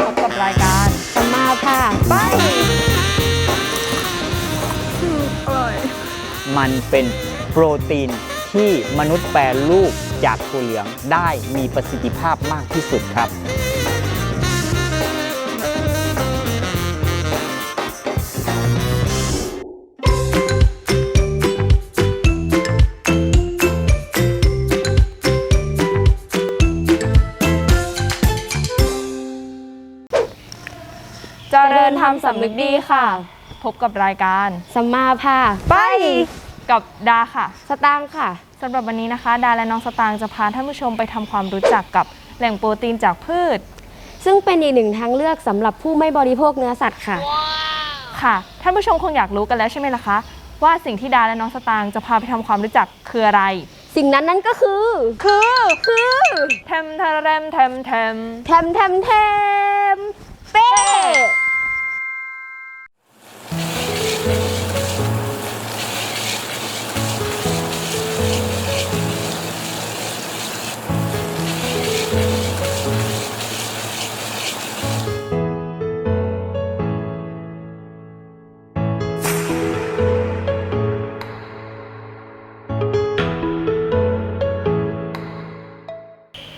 พบกับรายการสมาค่ะไปมันเป็นโปรตีนที่มนุษย์แปรรูปจากถั่วเหลืองได้มีประสิทธิภาพมากที่สุดครับ ริญธรรมสำนึกดีค่ะ พบกับรายการสัมมาค่ะไป กับดาค่ะสตางค์ค่ะ สำหรับวันนี้นะคะ ดาและน้องสตางค์จะพาท่านผู้ชมไปทำความรู้จักกับแหล่งโปรตีนจากพืช ซึ่งเป็นอีกหนึ่งทางเลือกสำหรับผู้ไม่บริโภคเนื้อสัตว์ค่ะ ค่ะท่านผู้ชมคงอยากรู้กันแล้วใช่ไหมล่ะคะ ว่าสิ่งที่ดาและน้องสตางค์จะพาไปทำความรู้จักคืออะไร สิ่งนั้นนั่นก็คือ คือคือเทมทาราเรมเทมเทม แทมแทมแทมเป้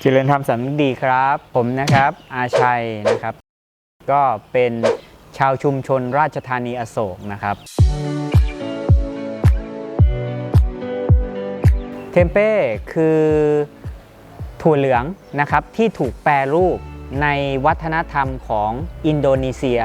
จริญธรรมสำนึกดีครับ ผมนะครับ อาชัยนะครับ ก็เป็นชาวชุมชนราชธานีอโศกนะครับ เทมเป้คือถั่วเหลืองนะครับที่ถูกแปรรูปในวัฒนธรรมของอินโดนีเซีย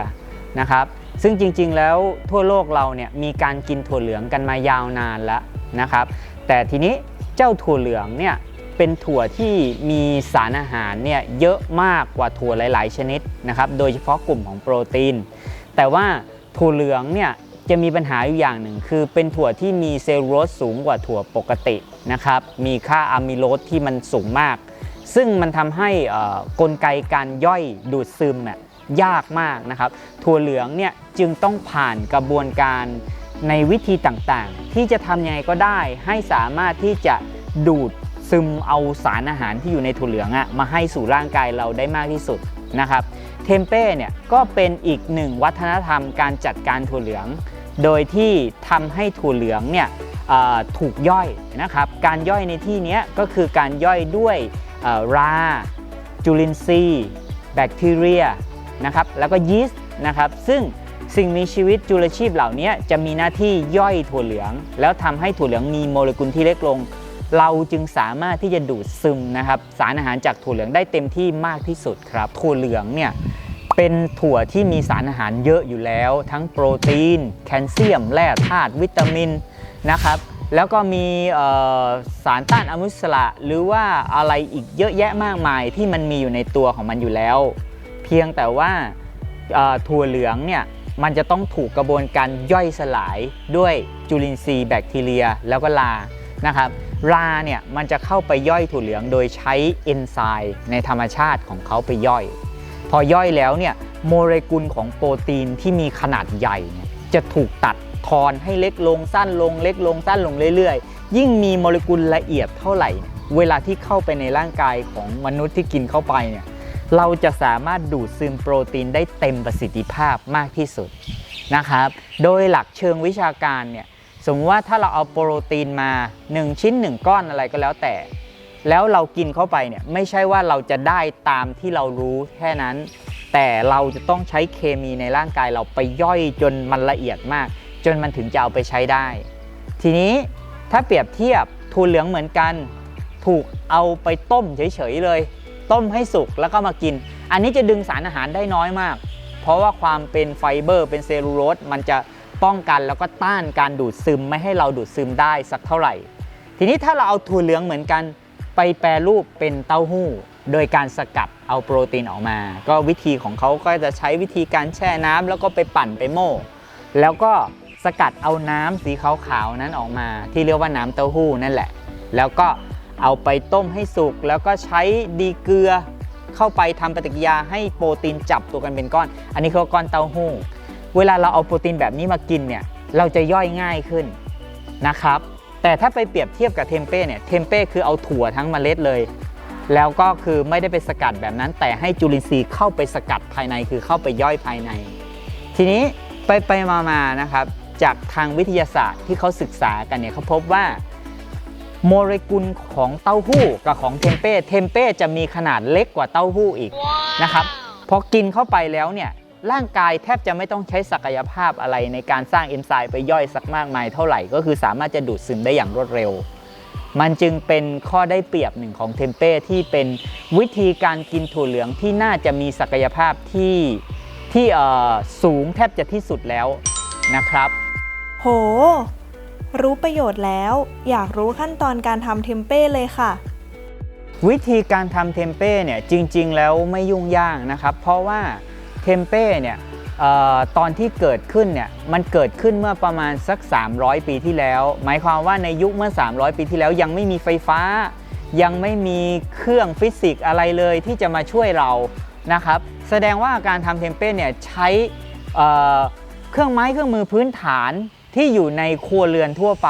นะครับ ซึ่งจริงๆแล้วทั่วโลกเราเนี่ยมีการกินถั่วเหลืองกันมายาวนานแล้วนะครับ แต่ทีนี้เจ้าถั่วเหลืองเนี่ย เป็นถั่วที่มีสารอาหารเนี่ยเยอะมากกว่าถั่วหลาย ๆ ชนิดนะครับ โดยเฉพาะกลุ่มของโปรตีน แต่ว่าถั่วเหลืองเนี่ยจะมีปัญหาอยู่อย่างหนึ่ง คือเป็นถั่วที่มีเซลลูโลสสูงกว่าถั่วปกตินะครับ มีค่าอะมิโลสที่มันสูงมาก ซึ่งมันทำให้กลไกการย่อยดูดซึมเนี่ยยากมากนะครับ ถั่วเหลืองเนี่ยจึงต้องผ่านกระบวนการในวิธีต่างๆ ที่จะทำยังไงก็ได้ ให้สามารถที่จะดูด ซึมเอาสารอาหารที่อยู่ในถั่วเหลืองอะมาให้สู่ร่างกายเราได้มากที่สุดนะครับเทมเป้เนี่ยก็เป็นอีกหนึ่งวัฒนธรรมการจัดการถั่วเหลือง โดยที่ทำให้ถั่วเหลืองเนี่ยถูกย่อยนะครับการย่อยในที่นี้ก็คือการย่อยด้วยราจุลินทรีย์ แบคทีเรียนะครับแล้วก็ยีสต์นะครับซึ่งสิ่งมีชีวิตจุลชีพเหล่านี้จะมีหน้าที่ย่อยถั่วเหลือง แล้วทำให้ถั่วเหลืองมีโมเลกุลที่เล็กลง เราจึงสามารถที่จะดูดซึมนะครับสารอาหารจากถั่วเหลืองได้เต็มที่มากที่สุดครับ ถั่วเหลืองเนี่ยเป็นถั่วที่มีสารอาหารเยอะอยู่แล้ว ทั้งโปรตีน แคลเซียม แร่ธาตุวิตามินนะครับแล้วก็มีสารต้านอนุมูลอิสระหรือว่าอะไรอีกเยอะแยะมากมายที่มันมีอยู่ในตัวของมันอยู่แล้ว เพียงแต่ว่าถั่วเหลืองเนี่ยมันจะต้องถูกกระบวนการย่อยสลายด้วยจุลินทรีย์แบคทีเรีย แล้วก็ลานะครับ ลาเนี่ยมันจะเข้าไปย่อยถั่วเหลืองโดยใช้เอนไซม์ในธรรมชาติของเขาไปย่อย พอย่อยแล้วเนี่ยโมเลกุลของโปรตีนที่มีขนาดใหญ่เนี่ยจะถูกตัดทอนให้เล็กลงสั้นลงเล็กลงสั้นลงเรื่อยๆ ยิ่งมีโมเลกุลละเอียดเท่าไหร่ เวลาที่เข้าไปในร่างกายของมนุษย์ที่กินเข้าไปเนี่ยเราจะสามารถดูดซึมโปรตีนได้เต็มประสิทธิภาพมากที่สุดนะครับ โดยหลักเชิงวิชาการเนี่ย สมมติว่าถ้าเราเอาโปรตีนมา 1 ชิ้น 1 ก้อนอะไรก็แล้วแต่ แล้วเรากินเข้าไปเนี่ยไม่ใช่ว่าเราจะได้ตามที่เรารู้แค่นั้น แต่เราจะต้องใช้เคมีในร่างกายเราไปย่อยจนมันละเอียดมาก จนมันถึงจะเอาไปใช้ได้ ทีนี้ถ้าเปรียบเทียบถั่วเหลืองเหมือนกัน ถูกเอาไปต้มเฉยๆเลย ต้มให้สุกแล้วก็มากิน อันนี้จะดึงสารอาหารได้น้อยมาก เพราะว่าความเป็นไฟเบอร์เป็นเซลลูโลสมันจะ ป้องกันแล้วก็ต้านการดูดซึมไม่ให้เราดูดซึมได้สักเท่าไหร่ ทีนี้ถ้าเราเอาถั่วเหลืองเหมือนกัน ไปแปรรูปเป็นเต้าหู้ โดยการสกัดเอาโปรตีนออกมา ก็วิธีของเขาก็จะใช้วิธีการแช่น้ำแล้วก็ไปปั่นไปโม่ แล้วก็สกัดเอาน้ำสีขาวๆนั้นออกมา ที่เรียกว่าน้ำเต้าหู้นั่นแหละ แล้วก็เอาไปต้มให้สุกแล้วก็ใช้ดีเกลือเข้าไปทำปฏิกิริยาให้โปรตีนจับตัวกันเป็นก้อน อันนี้คือก้อนเต้าหู้ เวลาเราเอาโปรตีนแบบนี้มากินเนี่ยเราจะย่อยง่ายขึ้นนะครับ แต่ถ้าไปเปรียบเทียบกับเทมเป้เนี่ยเทมเป้คือเอาถั่วทั้งเมล็ดเลย แล้วก็คือไม่ได้ไปสกัดแบบนั้น แต่ให้จุลินทรีย์เข้าไปสกัดภายในคือเข้าไปย่อยภายใน ทีนี้ไปไปมามานะครับ จากทางวิทยาศาสตร์ที่เขาศึกษากันเนี่ยเขาพบว่าโมเลกุลของเต้าหู้กับของเทมเป้เทมเป้จะมีขนาดเล็กกว่าเต้าหู้อีกนะครับพอกินเข้าไปแล้วเนี่ย ร่างกายแทบจะไม่ต้องใช้ศักยภาพอะไรในการสร้างเอนไซม์ไปย่อยสักมากมายเท่าไหร่ ก็คือสามารถจะดูดซึมได้อย่างรวดเร็ว มันจึงเป็นข้อได้เปรียบหนึ่งของเทมเป้ที่เป็นวิธีการกินถั่วเหลืองที่น่าจะมีศักยภาพที่ที่เอ่อสูงแทบจะที่สุดแล้วนะครับ โห รู้ประโยชน์แล้ว อยากรู้ขั้นตอนการทำเทมเป้เลยค่ะวิธีการทำเทมเป้เนี่ยจริง ๆ แล้วไม่ยุ่งยากนะครับ เพราะว่า เทมเป้เนี่ยออตอนที่เกิดขึ้นเนี่ยมันเกิดขึ้นเมื่อประมาณสัก 300 ปีที่แล้ว หมายความว่าในยุคเมื่อ 300 ปีที่แล้วยังไม่มีไฟฟ้า ยังไม่มีเครื่องฟิสิกส์อะไรเลยที่จะมาช่วยเรานะครับแสดงว่าการทำเทมเป้เนี่ยใช้เครื่องไม้เครื่องมือพื้นฐานที่อยู่ในครัวเรือนทั่วไป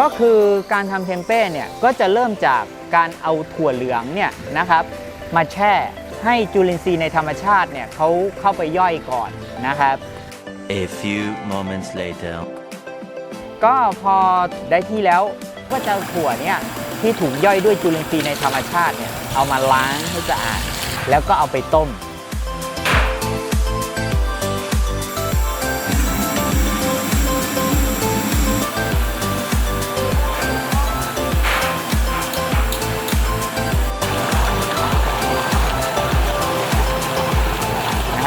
ก็คือการทำเทมเป้เนี่ยก็จะเริ่มจากการเอาถั่วเหลืองเนี่ยนะครับมาแช่ให้จุลินทรีย์ในธรรมชาติเนี่ยเขาเข้าไปย่อยก่อนนะครับ A few moments later. ก็พอได้ที่แล้วก็จะเอาถั่วเนี่ยที่ถูกย่อยด้วยจุลินทรีย์ในธรรมชาติเนี่ยเอามาล้างให้สะอาด แล้วก็เอาไปต้ม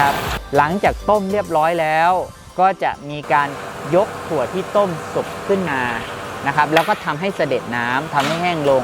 นะครับ หลังจากต้มเรียบร้อยแล้ว ก็จะมีการยกถั่วที่ต้มสุกขึ้นมานะครับ แล้วก็ทำให้เสด็จน้ำทำให้แห้งลง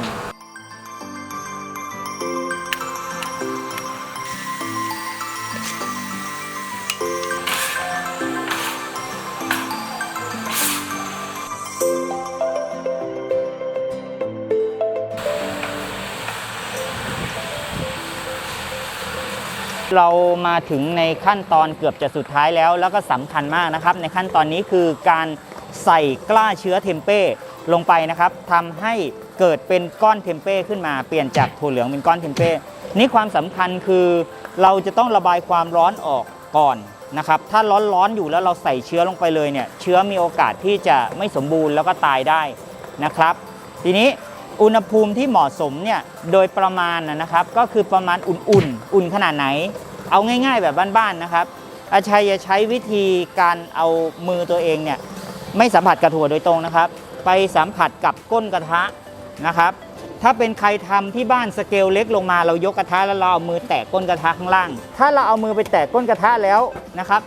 เรามาถึงในขั้นตอนเกือบจะสุดท้ายแล้ว แล้วก็สำคัญมากนะครับ ในขั้นตอนนี้คือการใส่กล้าเชื้อเทมเป้ลงไปนะครับทำให้เกิดเป็นก้อนเทมเป้ขึ้นมาเปลี่ยนจากถั่วเหลืองเป็นก้อนเทมเป้นี่ความสำคัญคือเราจะต้องระบายความร้อนออกก่อนนะครับถ้าร้อนๆอยู่แล้วเราใส่เชื้อลงไปเลยเนี่ยเชื้อมีโอกาสที่จะไม่สมบูรณ์แล้วก็ตายได้นะครับ ทีนี้อุณหภูมิที่เหมาะสมเนี่ยโดยประมาณนะนะครับก็คือประมาณอุ่นๆ อุ่นขนาดไหน เอาง่ายๆแบบบ้านๆนะครับ อาชัยจะใช้วิธีการเอามือตัวเองเนี่ยไม่สัมผัสกับถั่วโดยตรงนะครับ ไปสัมผัสกับก้นกระทะนะครับ ถ้าเป็นใครทำที่บ้านสเกลเล็กลงมาเรายกกระทะแล้วเราเอามือแตะก้นกระทะข้างล่าง ถ้าเราเอามือไปแตะก้นกระทะแล้วนะครับ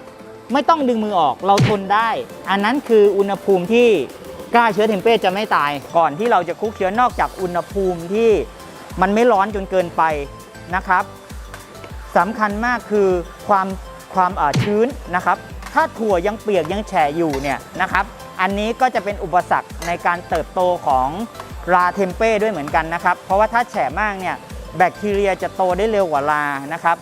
ไม่ต้องดึงมือออกเราทนได้ อันนั้นคืออุณหภูมิที่กล้าเชื้อเทมเป้จะไม่ตาย ก่อนที่เราจะคุกเชื้อนอกจากอุณหภูมิที่มันไม่ร้อนจนเกินไปนะครับ สำคัญมากคือความความชื้นนะครับ ถ้าถั่วยังเปียกยังแฉะอยู่เนี่ยนะครับ อันนี้ก็จะเป็นอุปสรรคในการเติบโตของราเทมเป้ด้วยเหมือนกันนะครับ เพราะว่าถ้าแฉะมากเนี่ยแบคทีเรียจะโตได้เร็วกว่ารานะครับ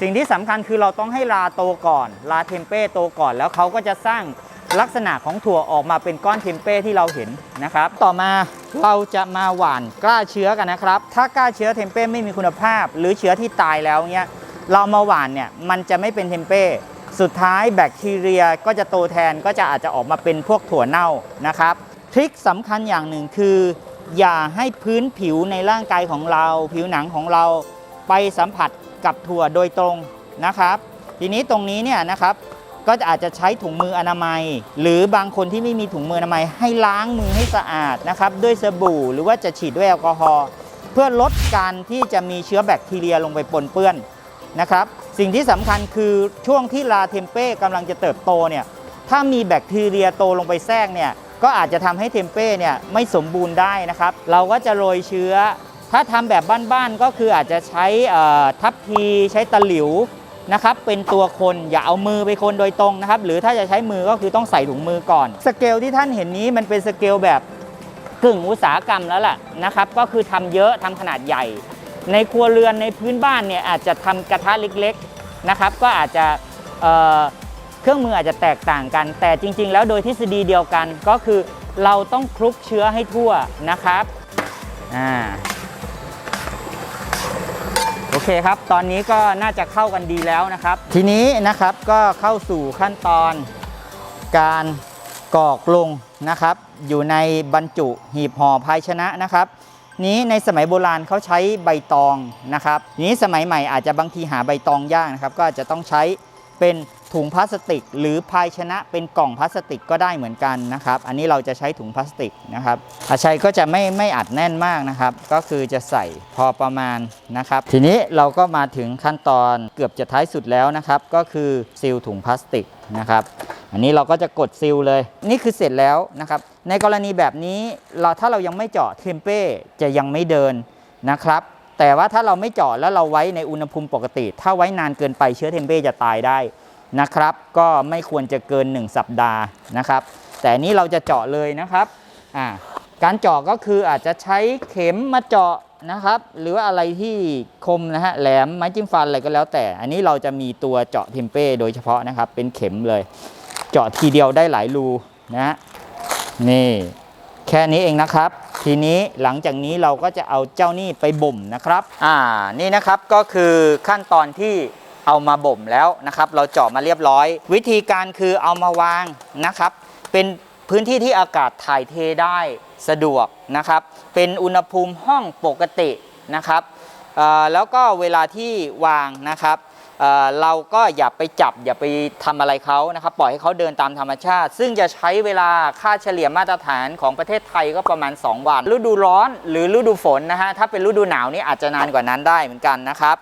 สิ่งที่สำคัญคือเราต้องให้ราโตก่อน ราเทมเป้โตก่อนแล้วเขาก็จะสร้างลักษณะของถั่วออกมาเป็นก้อนเทมเป้ที่เราเห็นนะครับ ต่อมาเราจะมาหว่านกล้าเชื้อกันนะครับ ถ้ากล้าเชื้อเทมเป้ไม่มีคุณภาพ หรือเชื้อที่ตายแล้วเนี่ย เรามาหว่านเนี่ยมันจะไม่เป็นเทมเป้สุดท้ายแบคทีเรียก็จะโตแทนก็จะอาจจะออกมาเป็นพวกถั่วเน่านะครับทริคสำคัญอย่างหนึ่งคือ อย่าให้พื้นผิวในร่างกายของเรา ผิวหนังของเราไปสัมผัสกับถั่วโดยตรงนะครับ ทีนี้ตรงนี้เนี่ยนะครับก็จะอาจจะใช้ถุงมืออนามัย หรือบางคนที่ไม่มีถุงมืออนามัยให้ล้างมือให้สะอาดนะครับด้วยสบู่หรือว่าจะฉีดด้วยแอลกอฮอล์เพื่อลดการที่จะมีเชื้อแบคทีเรียลงไปปนเปื้อน นะครับ สิ่งที่สำคัญคือช่วงที่ลาเทมเป้กำลังจะเติบโตเนี่ยถ้ามีแบคทีเรียโตลงไปแทรกเนี่ยก็อาจจะทำให้เทมเป้เนี่ยไม่สมบูรณ์ได้นะครับ เราก็จะโรยเชื้อ ถ้าทำแบบบ้านๆก็คืออาจจะใช้ทัพพีใช้ตะหลิวนะครับเป็นตัวคนอย่าเอามือไปคนโดยตรงนะครับ หรือถ้าจะใช้มือก็คือต้องใส่ถุงมือก่อน สเกลที่ท่านเห็นนี้มันเป็นสเกลแบบกึ่งอุตสาหกรรมแล้วล่ะนะครับ ก็คือทำเยอะทำขนาดใหญ่ ในครัวเรือนในพื้นบ้านเนี่ยอาจจะทำกระทะเล็กๆนะครับ ก็อาจจะเเครื่องมืออาจจะแตกต่างกัน แต่จริง ๆ แล้วโดยทฤษฎีเดียวกันก็คือเราต้องคลุกเชื้อให้ทั่วนะครับอ่าโอเคครับ ตอนนี้ก็น่าจะเข้ากันดีแล้วนะครับ ทีนี้นะครับก็เข้าสู่ขั้นตอนการกรอกลงนะครับ อยู่ในบรรจุหีบห่อภาชนะนะครับ นี้ในสมัยโบราณเขาใช้ใบตองนะครับนี้สมัยใหม่อาจจะบางทีหาใบตองยากนะครับ ก็อาจจะต้องใช้เป็นถุงพลาสติก หรือภายชนะเป็นกล่องพลาสติกก็ได้เหมือนกันนะครับ อันนี้เราจะใช้ถุงพลาสติกนะครับอาชัยก็จะไม่ไม่อัดแน่นมากนะครับ ก็คือจะใส่พอประมาณนะครับ ทีนี้เราก็มาถึงขั้นตอนเกือบจะท้ายสุดแล้วนะครับ ก็คือซีลถุงพลาสติกนะครับ อันนี้เราก็จะกดซีลเลย นี่คือเสร็จแล้วนะครับ ในกรณีแบบนี้เราถ้าเรายังไม่เจาะเทมเป้จะยังไม่เดินนะครับ แต่ว่าถ้าเราไม่เจาะแล้วเราไว้ในอุณหภูมิปกติ ถ้าไว้นานเกินไปเชื้อเทมเป้จะตายได้นะครับ ก็ไม่ควรจะเกิน 1 สัปดาห์นะครับ แต่นนี้เราจะเจาะเลยนะครับอ่าการเจาะก็คืออาจจะใช้เข็มมาเจาะนะครับ หรือว่าอะไรที่คมนะฮะแหลมไม้จิ้มฟันอะไรก็แล้วแต่ อันนี้เราจะมีตัวเจาะเทมเป้โดยเฉพาะนะครับเป็นเข็มเลย เจาะทีเดียวได้หลายรูนะฮะนี่แค่นี้เองนะครับ ทีนี้หลังจากนี้เราก็จะเอาเจ้านี่ไปบ่มนะครับอ่านี่นะครับก็คือขั้นตอนที่เอามาบ่มแล้วนะครับ เราเจาะมาเรียบร้อย วิธีการคือเอามาวางนะครับ เป็นพื้นที่ที่อากาศถ่ายเทได้สะดวกนะครับ เป็นอุณหภูมิห้องปกตินะครับแล้วก็เวลาที่วางนะครับ เเราก็อย่าไปจับอย่าไปทำอะไรเขานะครับปล่อยให้เขาเดินตามธรรมชาติ ซึ่งจะใช้เวลาค่าเฉลี่ยมาตรฐานของประเทศไทยก็ประมาณ 2 วัน ฤดูร้อนหรือฤดูฝนนะฮะถ้าเป็นฤดูหนาวนี่อาจจะนานกว่านั้นได้เหมือนกันนะครับ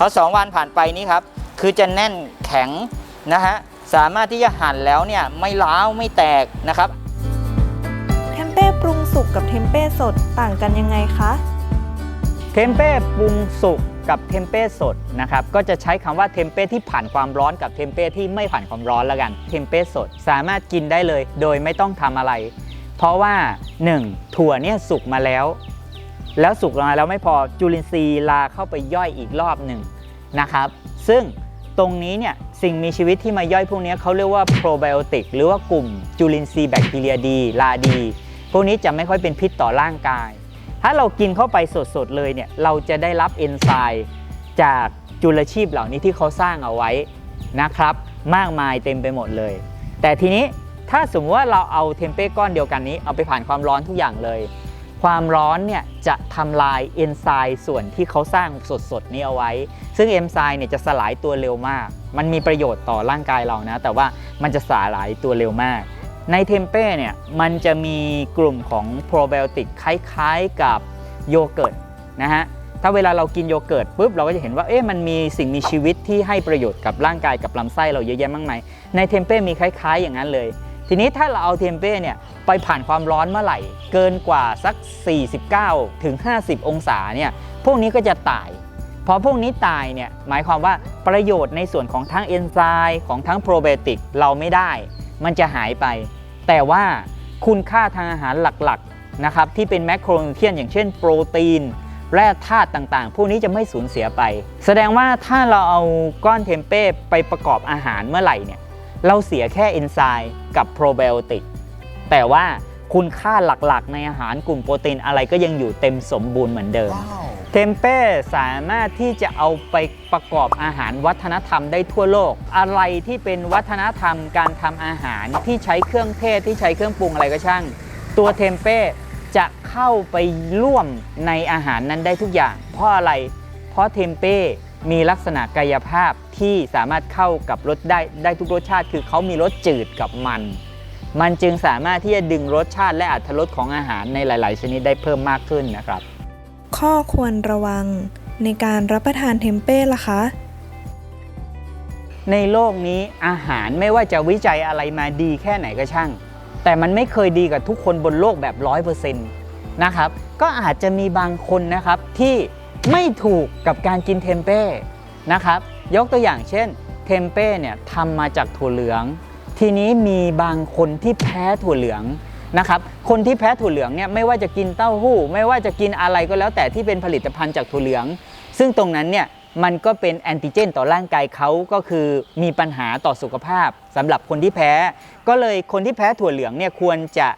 พอสองวันผ่านไปนี่ครับ คือจะแน่นแข็งนะฮะ สามารถที่จะหั่นแล้วเนี่ยไม่ร้าวไม่แตกนะครับเทมเป้ปรุงสุกกับเทมเป้สดต่างกันยังไงคะเทมเป้ปรุงสุกกับเทมเป้สดนะครับก็จะใช้คำว่าเทมเป้ที่ผ่านความร้อนกับเทมเป้ที่ไม่ผ่านความร้อนแล้วกันเทมเป้สดสามารถกินได้เลย โดยไม่ต้องทำอะไร เพราะว่า 1. ถั่วเนี่ยสุกมาแล้ว แล้วสุกมาแล้วไม่พอจุลินทรีย์ลาเข้าไปย่อยอีกรอบหนึ่งนะครับ ซึ่ง ตรงนี้เนี่ยสิ่งมีชีวิตที่มาย่อยพวกนี้เขาเรียกว่าโปรไบโอติกหรือว่ากลุ่มจุลินทรีย์แบคทีเรียดีลาดี พวกนี้จะไม่ค่อยเป็นพิษต่อร่างกาย ถ้าเรากินเข้าไปสดๆเลยเนี่ยเราจะได้รับเอนไซม์จากจุลชีพเหล่านี้ที่เขาสร้างเอาไว้นะครับ มากมายเต็มไปหมดเลย แต่ทีนี้ถ้าสมมติว่าเราเอาเทมเป้ก้อนเดียวกันนี้เอาไปผ่านความร้อนทุกอย่างเลย ความร้อนเนี่ยจะทำลายเอนไซม์ส่วนที่เขาสร้างสดๆนี้เอาไว้ ซึ่งเอนไซม์เนี่ยจะสลายตัวเร็วมาก มันมีประโยชน์ต่อร่างกายเรานะ แต่ว่ามันจะสลายตัวเร็วมาก ในเทมเป้เนี่ยมันจะมีกลุ่มของโปรไบโอติกคล้ายๆกับโยเกิร์ตนะฮะถ้าเวลาเรากินโยเกิร์ตปุ๊บเราก็จะเห็นว่าเอ๊ะมันมีสิ่งมีชีวิตที่ให้ประโยชน์กับร่างกายกับลำไส้เราเยอะแยะมากมายในเทมเป้มีคล้าย ๆ อย่างนั้นเลย ทีนี้ถ้าเราเอาเทมเป้เนี่ยไปผ่านความร้อนเมื่อไหร่ เกินกว่าสัก 49ถึง50 องศาเนี่ยพวกนี้ก็จะตายพอพวกนี้ตายเนี่ยหมายความว่าประโยชน์ในส่วนของทั้งเอนไซม์ของทั้งโปรไบโอติกเราไม่ได้ มันจะหายไป แต่ว่าคุณค่าทางอาหารหลักๆนะครับที่เป็นแมคโครนิวเทรียนอย่างเช่นโปรตีนแร่ธาตุต่างๆ พวกนี้จะไม่สูญเสียไป แสดงว่าถ้าเราเอาก้อนเทมเป้ไปประกอบอาหารเมื่อไหร่เนี่ย เราเสียแค่เอนไซม์กับโปรไบโอติกแต่ว่าคุณค่าหลักๆ ในอาหารกลุ่มโปรตีนอะไรก็ยังอยู่เต็มสมบูรณ์เหมือนเดิม เทมเป้สามารถที่จะเอาไปประกอบอาหารวัฒนธรรมได้ทั่วโลก อะไรที่เป็นวัฒนธรรมการทำอาหารที่ใช้เครื่องเทศที่ใช้เครื่องปรุงอะไรก็ช่าง ตัวเทมเป้จะเข้าไปร่วมในอาหารนั้นได้ทุกอย่าง เพราะอะไร เพราะเทมเป้ มีลักษณะกายภาพที่สามารถเข้ากับรสได้ได้ทุกรสชาติ คือเขามีรสจืดกับมัน มันจึงสามารถที่จะดึงรสชาติและอรรถรสของอาหารในหลาย ๆ ชนิดได้เพิ่มมากขึ้นนะครับ ข้อควรระวังในการรับประทานเทมเป้ล่ะคะ ในโลกนี้อาหารไม่ว่าจะวิจัยอะไรมาดีแค่ไหนก็ช่าง แต่มันไม่เคยดีกับทุกคนบนโลกแบบร้อยเปอร์เซ็นต์นะครับ ก็อาจจะมีบางคนนะครับที่ ไม่ถูกกับการกินเทมเป้นะครับ ยกตัวอย่างเช่น เทมเป้เนี่ยทำมาจากถั่วเหลือง ทีนี้มีบางคนที่แพ้ถั่วเหลืองนะครับคนที่แพ้ถั่วเหลืองเนี่ยไม่ว่าจะกินเต้าหู้ ไม่ว่าจะกินอะไรก็แล้วแต่ที่เป็นผลิตภัณฑ์จากถั่วเหลือง ซึ่งตรงนั้นเนี่ยมันก็เป็นแอนติเจนต่อร่างกายเขาก็คือมีปัญหาต่อสุขภาพสำหรับคนที่แพ้ ก็เลยคนที่แพ้ถั่วเหลืองเนี่ยควรจะ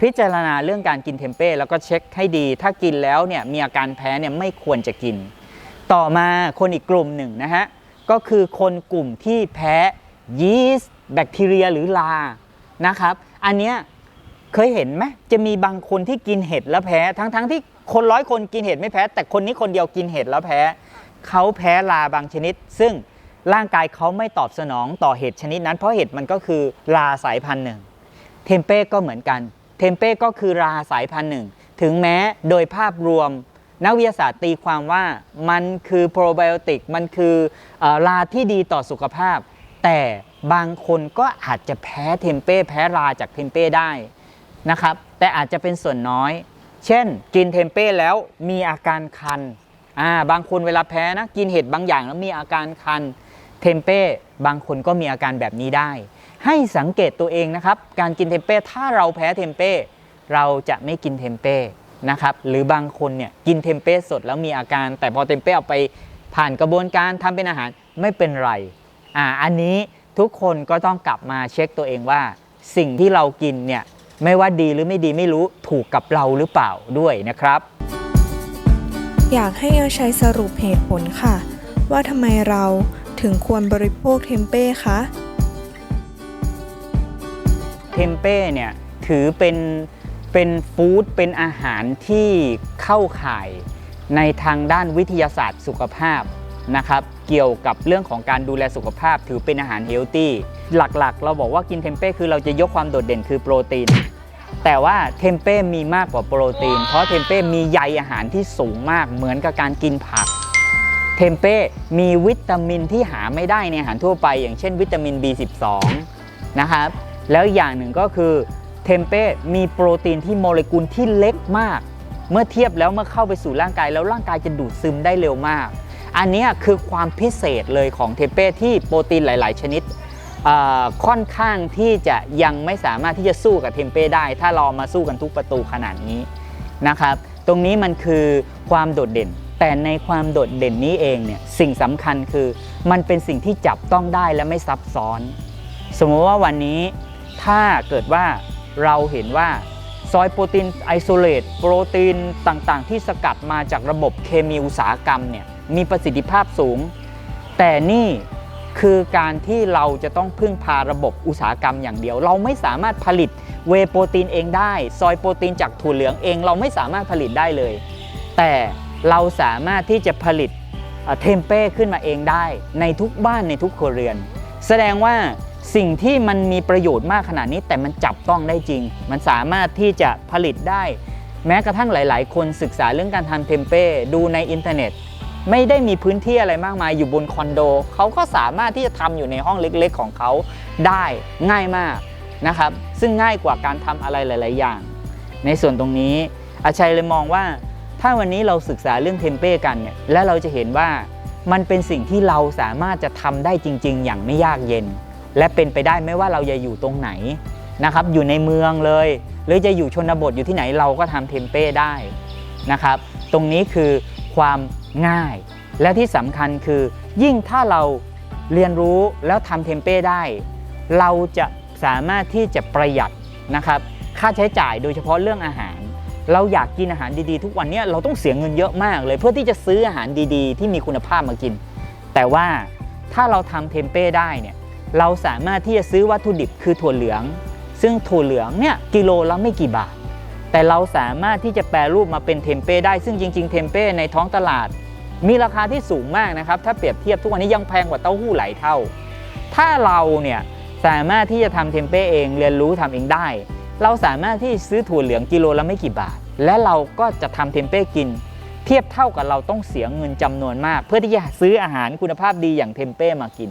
พิจารณาเรื่องการกินเทมเป้แล้วก็เช็คให้ดี ถ้ากินแล้วเนี่ยมีอาการแพ้เนี่ยไม่ควรจะกิน ต่อมาคนอีกกลุ่มหนึ่งนะฮะก็คือคนกลุ่มที่แพ้ยีสต์แบคทีเรียหรือลานะครับ อันเนี้ยเคยเห็นไหมจะมีบางคนที่กินเห็ดแล้วแพ้ ทั้งๆที่คนร้อยคนกินเห็ดไม่แพ้ แต่คนนี้คนเดียวกินเห็ดแล้วแพ้ เขาแพ้ลาบางชนิด ซึ่งร่างกายเขาไม่ตอบสนองต่อเห็ดชนิดนั้น เพราะเห็ดมันก็คือลาสายพันธุ์หนึ่ง เทมเป้ก็เหมือนกัน เทมเป้ก็คือราสายพันธุ์หนึ่ง ถึงแม้โดยภาพรวม นักวิทยาศาสตร์ตีความว่ามันคือโปรไบโอติก มันคือเอ่อราที่ดีต่อสุขภาพ แต่บางคนก็อาจจะแพ้เทมเป้แพ้ราจากเทมเป้ได้นะครับ แต่อาจจะเป็นส่วนน้อย เช่น กินเทมเป้แล้วมีอาการคันอ่าบางคนเวลาแพ้นะกินเห็ดบางอย่างแล้วมีอาการคัน เทมเป้บางคนก็มีอาการแบบนี้ได้ ให้สังเกตตัวเองนะครับ การกินเทมเป้ถ้าเราแพ้เทมเป้เราจะไม่กินเทมเป้นะครับหรือบางคนเนี่ยกินเทมเป้สดแล้วมีอาการ แต่พอเทมเป้เอาไปผ่านกระบวนการทำเป็นอาหารไม่เป็นไรอ่าอันนี้ทุกคนก็ต้องกลับมาเช็คตัวเองว่า สิ่งที่เรากินเนี่ยไม่ว่าดีหรือไม่ดีไม่รู้ถูกกับเราหรือเปล่าด้วยนะครับ อยากให้อาชัยสรุปเหตุผลค่ะ ว่าทำไมเราถึงควรบริโภคเทมเป้คะ เทมเป้เนี่ยถือเป็นเป็นฟู้ดเป็นอาหารที่เข้าข่ายในทางด้านวิทยาศาสตร์สุขภาพนะครับเกี่ยวกับเรื่องของการดูแลสุขภาพ ถือเป็นอาหารเฮลตี้หลักๆ เราบอกว่ากินเทมเป้คือเราจะยกความโดดเด่นคือโปรตีน แต่ว่าเทมเป้มีมากกว่าโปรตีน เพราะเทมเป้มีใยอาหารที่สูงมากเหมือนกับการกินผัก เทมเป้มีวิตามินที่หาไม่ได้ในอาหารทั่วไป อย่างเช่นวิตามิน B12 นะครับ แล้วอย่างหนึ่งก็คือเทมเป้มีโปรตีนที่โมเลกุลที่เล็กมาก เมื่อเทียบแล้วเมื่อเข้าไปสู่ร่างกายแล้วร่างกายจะดูดซึมได้เร็วมาก อันนี้คือความพิเศษเลยของเทมเป้ที่โปรตีนหลาย ๆ ชนิดค่อนข้างที่จะยังไม่สามารถที่จะสู้กับเทมเป้ได้ ถ้าเรามาสู้กันทุกประตูขนาดนี้นะครับ ตรงนี้มันคือความโดดเด่น แต่ในความโดดเด่นนี้เองเนี่ยสิ่งสำคัญคือมันเป็นสิ่งที่จับต้องได้และไม่ซับซ้อน สมมติว่าวันนี้ ถ้าเกิดว่าเราเห็นว่าซอยโปรตีนไอโซเลตโปรตีนต่างๆ ที่สกัดมาจากระบบเคมีอุตสาหกรรมเนี่ยมีประสิทธิภาพสูง แต่นี่คือการที่เราจะต้องพึ่งพาระบบอุตสาหกรรมอย่างเดียว เราไม่สามารถผลิตเวโปรตีนเองได้ ซอยโปรตีนจากถั่วเหลืองเองเราไม่สามารถผลิตได้เลย แต่เราสามารถที่จะผลิตเทมเป้ขึ้นมาเองได้ ในทุกบ้านในทุกครัวเรือน แสดงว่า สิ่งที่มันมีประโยชน์มากขนาดนี้แต่มันจับต้องได้จริง มันสามารถที่จะผลิตได้ แม้กระทั่งหลาย ๆ คนศึกษาเรื่องการทำเทมเป้ดูในอินเทอร์เน็ต ไม่ได้มีพื้นที่อะไรมากมายอยู่บนคอนโดเขาก็สามารถที่จะทำอยู่ในห้องเล็ก ๆ ของเขาได้ง่ายมากนะครับ ซึ่งง่ายกว่าการทำอะไรหลาย ๆ อย่าง ในส่วนตรงนี้อาชัยเลยมองว่า ถ้าวันนี้เราศึกษาเรื่องเทมเป้กันเนี่ยและเราจะเห็นว่ามันเป็นสิ่งที่เราสามารถจะทำได้จริง ๆ อย่างไม่ยากเย็น และเป็นไปได้ไม่ว่าเราจะอยู่ตรงไหนนะครับ อยู่ในเมืองเลย หรือจะอยู่ชนบทอยู่ที่ไหนเราก็ทำเทมเป้ได้นะครับ ตรงนี้คือความง่าย และที่สำคัญคือ ยิ่งถ้าเราเรียนรู้แล้วทำเทมเป้ได้ เราจะสามารถที่จะประหยัดนะครับ ค่าใช้จ่ายโดยเฉพาะเรื่องอาหาร เราอยากกินอาหารดีๆ ทุกวันเนี้เราต้องเสียเงินเยอะมากเลย เพื่อที่จะซื้ออาหารดีๆ ที่มีคุณภาพมากิน แต่ว่าถ้าเราทำเทมเป้ได้เนี่ย เราสามารถที่จะซื้อวัตถุดิบคือถั่วเหลือง ซึ่งถั่วเหลืองเนี่ยกิโลละไม่กี่บาท แต่เราสามารถที่จะแปรรูปมาเป็นเทมเป้ได้ซึ่งจริง ๆ เทมเป้ในท้องตลาด มีราคาที่สูงมากนะครับ ถ้าเปรียบเทียบทุกวันนี้ยังแพงกว่าเต้าหู้หลายเท่า ถ้าเราเนี่ยสามารถที่จะทำเทมเป้เองเรียนรู้ทำเองได้ เราสามารถที่ซื้อถั่วเหลืองกิโลละไม่กี่บาท และเราก็จะทำเทมเป้กิน เทียบเท่ากับเราต้องเสียเงินจำนวนมาก เพื่อที่จะซื้ออาหารคุณภาพดีอย่างเทมเป้มากิน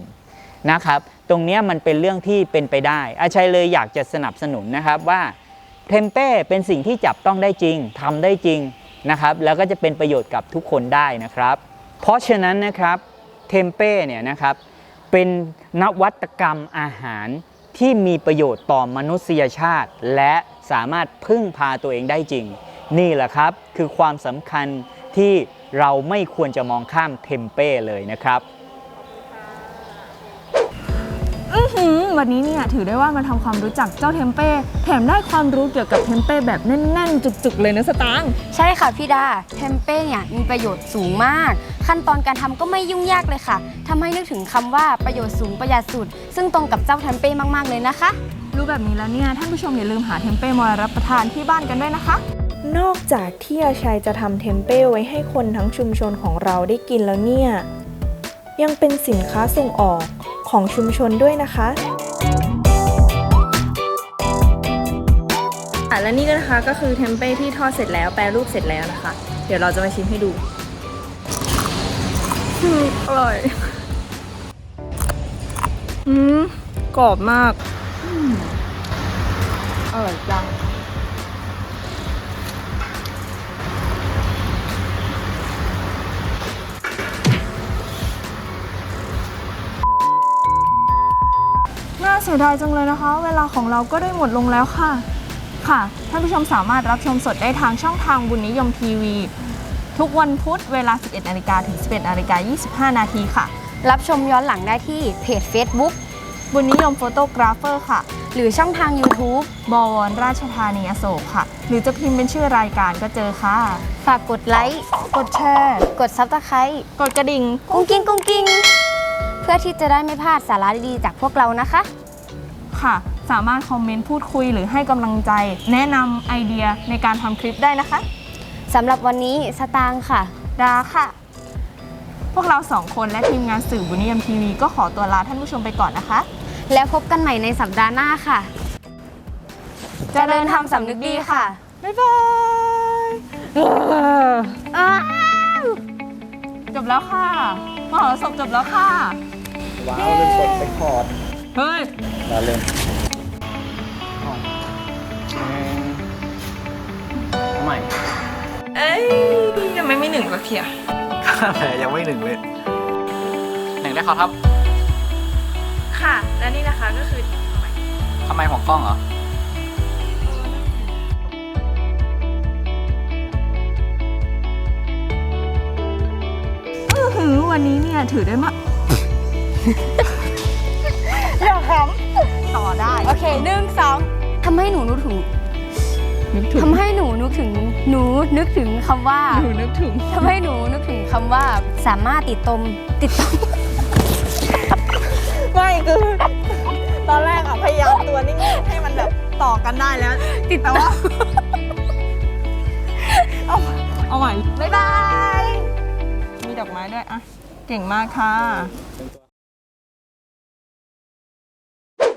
นะครับ ตรงนี้มันเป็นเรื่องที่เป็นไปได้อาชัยเลยอยากจะสนับสนุนนะครับว่าเทมเป้เป็นสิ่งที่จับต้องได้จริงทำได้จริงนะครับ แล้วก็จะเป็นประโยชน์กับทุกคนได้นะครับ เพราะฉะนั้นนะครับเทมเป้เนี่ยนะครับเป็นนวัตกรรมอาหารที่มีประโยชน์ต่อมนุษยชาติ และสามารถพึ่งพาตัวเองได้จริง นี่แหละครับคือความสำคัญที่เราไม่ควรจะมองข้ามเทมเป้เลยนะครับ อื้อหือวันนี้เนี่ยถือได้ว่ามาทำความรู้จักเจ้าเทมเป้แถมได้ความรู้เกี่ยวกับเทมเป้แบบแน่นๆ จุกๆ เลยนะสตางค์ ใช่ค่ะพี่ดา เทมเป้เนี่ยมีประโยชน์สูงมาก ขั้นตอนการทำก็ไม่ยุ่งยากเลยค่ะทำให้นึกถึงคำว่าประโยชน์สูงประหยัดสุด ซึ่งตรงกับเจ้าเทมเป้มาก ๆ เลยนะคะ รู้แบบนี้แล้วเนี่ยท่านผู้ชมอย่าลืมหาเทมเป้มารับประทานที่บ้านกันด้วยนะคะ นอกจากที่อาชัยจะทำเทมเป้ไว้ให้คนทั้งชุมชนของเราได้กินแล้วเนี่ย ยังเป็นสินค้าส่งออกของชุมชนด้วยนะคะอะและนี่ก็นะคะก็คือเทมเป้ที่ทอดเสร็จแล้วแปรรูปเสร็จแล้วนะคะ เดี๋ยวเราจะมาชิมให้ดูอืมอร่อยอืมกรอบมากอืมอร่อยจัง เสียดายจังเลยนะคะ เวลาของเราก็ได้หมดลงแล้วค่ะ ค่ะ ท่านผู้ชมสามารถรับชมสดได้ทางช่องทางบุญนิยมทีวี ทุกวันพุธเวลา 11นาฬิกาถึง 11นาฬิกา25 นาทีค่ะ รับชมย้อนหลังได้ที่เพจ Facebook บุญนิยมโฟโตกราฟเฟอร์ค่ะ หรือช่องทาง YouTube บวรราชธานีอโศกค่ะ หรือจะพิมพ์เป็นชื่อรายการก็เจอค่ะ ฝากกดไลค์กดแชร์ กดซับสไครต์กดกระดิ่งกุ้งกิ้งกุ้งกิ้งเพื่อที่จะได้ไม่พลาดสาระดีๆจากพวกเรานะคะ ค่ะ สามารถคอมเมนต์พูดคุยหรือให้กำลังใจ แนะนำไอเดียในการทำคลิปได้นะคะ สำหรับวันนี้สตางค์ค่ะ ดาค่ะ พวกเราสองคนและทีมงานสื่อบุญนิยมทีวีก็ขอตัวลาท่านผู้ชมไปก่อนนะคะ แล้วพบกันใหม่ในสัปดาห์หน้าค่ะ เจริญธรรมสำนึกดีค่ะ บ๊ายบายอ้าวจบแล้วค่ะมหรสพจบแล้วค่ะ ว้าวเริ่มกดไปคอร์ด เฮ้ยเราเริ่มใหม่เอ้ยยังไม่มีหนึ่งสักทีอะยังไม่หนึ่งเลยหนึ่งได้ครับครับค่ะ และนี่นะคะก็คือทำไมทำไมหัวกล้องเหรอ อื้อหือวันนี้เนี่ยถือได้มาอย่าขำ ต่อได้ โอเคหนึ่งสองทำให้หนูนึกถึงนึกถึงทำให้หนูนึกถึงหนูนึกถึงคำว่าหนูนึกถึงทำให้หนูนึกถึงคำว่าสามารถติดตมติดตมไม่คือตอนแรกอะพยายามตัวนิ่งๆให้มันแบบต่อกันได้แล้ว ติดแต่ว่าเอาเอาใหม่บ๊ายบายมีดอกไม้ด้วยอะเก่งมากค่ะ